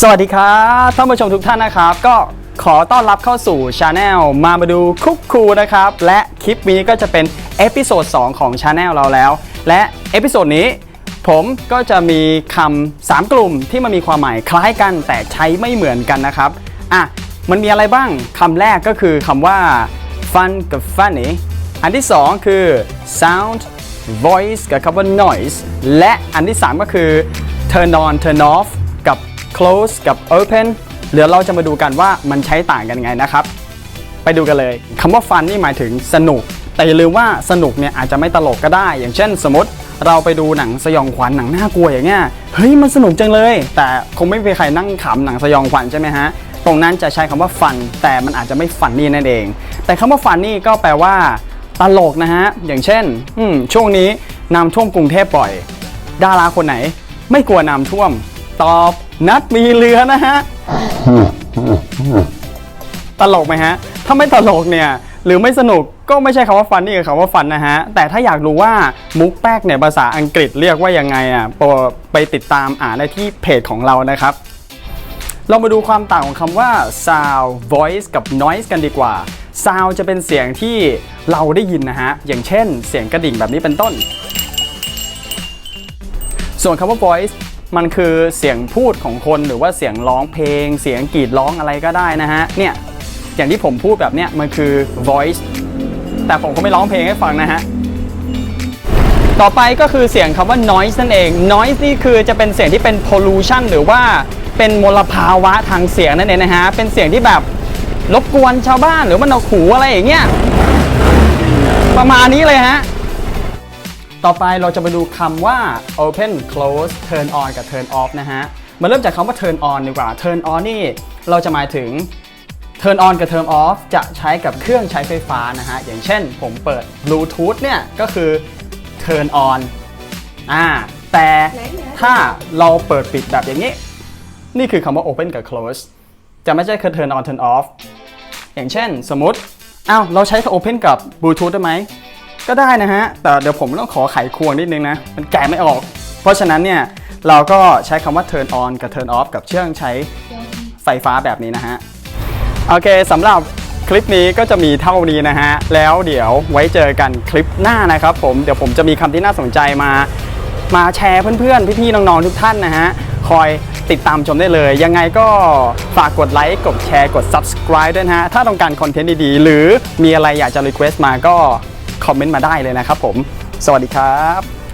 สวัสดีครับท่านผู้ชมทุกท่านนะครับ ก็ขอต้อนรับเข้าสู่ช anel มามาดูคุกคูนะครับ และคลิปนี้ก็จะเป็นเอพิโซด2ของช anel เราแล้ว และเอพิโซดนี้ผมก็จะมีคำสามกลุ่มที่มันมีความหมายคล้ายกันแต่ใช้ไม่เหมือนกันนะครับอะมันมีอะไรบ้างคำแรกก็คือคำว่า fun กับ funny อันที่ 2 คือ sound voice กับคำว่า noise และอันที่ 3 ก็คือ turn on turn off กับ close กับ open เดี๋ยวเราจะมาดูกันว่ามันใช้ต่างกันไงนะครับ ไปดูกันเลยคำว่า fun นี่หมายถึงสนุก แต่อย่าลืมว่าสนุกเนี่ยอาจจะไม่ตลกก็ได้ อย่างเช่น สมมติเราไปดูหนังสยองขวัญหนังน่ากลัวอย่างเงี้ยเฮ้ยมันสนุกจังเลย แต่คงไม่มีใครนั่งขำหนังสยองขวัญใช่ไหมฮะตรงนั้นจะใช้คำว่า fun แต่มันอาจจะไม่ funny นั่นเอง แต่คำว่า funny ก็แปลว่า ตลกนะฮะ อย่างเช่นช่วงนี้น้ำท่วมกรุงเทพบ่อย ดาราคนไหน ไม่กลัวน้ำท่วม ตอบนัดมีเรือนะฮะ ตลกไหมฮะ ถ้าไม่ตลกเนี่ย หรือไม่สนุกก็ไม่ใช่คำว่าฟันนี่คือคำว่าฟันนะฮะ แต่ถ้าอยากรู้ว่ามุกแป๊กเนี่ยภาษาอังกฤษเรียกว่ายังไงอะโปรดไปติดตามอ่านได้ที่เพจของเรานะครับ เรามาดูความต่างของคำว่า sound voice กับ noise กันดีกว่า sound จะเป็นเสียงที่เราได้ยินนะฮะ อย่างเช่น เสียงกระดิ่งแบบนี้เป็นต้น ส่วนคำว่า voice มันคือเสียงพูดของคนหรือว่าเสียงร้องเพลง เสียงกรีดร้องอะไรก็ได้นะฮะ เนี่ย อย่างที่ผมพูดแบบเนี้ยมันคือ voice แต่ผมก็ไม่ร้องเพลงให้ฟังนะฮะ ต่อไปก็คือเสียงคำว่า noise นั่นเอง noise นี่คือจะเป็นเสียงที่เป็น pollution หรือว่าเป็นมลภาวะทางเสียงนั่นเองนะฮะ เป็นเสียงที่แบบรบกวนชาวบ้านหรือมันเอาหูอะไรอย่างเงี้ยประมาณนี้เลยฮะ ต่อไปเราจะมาดูคำว่า open close turn on กับ turn off นะฮะ มาเริ่มจากคำว่า turn on ดีกว่า turn on นี่เราจะหมายถึง turn on กับ turn off จะใช้กับเครื่องใช้ไฟฟ้านะฮะ อย่างเช่นผมเปิด Bluetooth เนี่ยก็คือ turn on อ่า แต่ถ้าเราเปิดปิดแบบอย่างนี้ นี่คือคำว่า open กับ close จะไม่ใช่คือ turn on turn off อย่างเช่นสมมติอ้าวเราใช้ open กับ Bluetooth ได้ไหม ก็ได้นะฮะ แต่เดี๋ยวผมต้องขอไขควงนิดนึงนะ มันแกะไม่ออก เพราะฉะนั้นเนี่ยเราก็ใช้คำว่า turn on กับ turn off กับเครื่องใช้ไฟฟ้าแบบนี้นะฮะ โอเคสำหรับคลิปนี้ก็จะมีเท่านี้นะฮะ แล้วเดี๋ยวไว้เจอกันคลิปหน้านะครับผม เดี๋ยวผมจะมีคำที่น่าสนใจมา มาแชร์เพื่อนๆ พี่ๆ น้องๆ ทุกท่านนะฮะ คอยติดตามชมได้เลย ยังไงก็ฝากกดไลค์ กดแชร์ กด subscribe ด้วยนะฮะ ถ้าต้องการคอนเทนต์ดีๆ หรือมีอะไรอยากจะ request มาก็ คอมเมนต์มาได้เลยนะครับผม สวัสดีครับ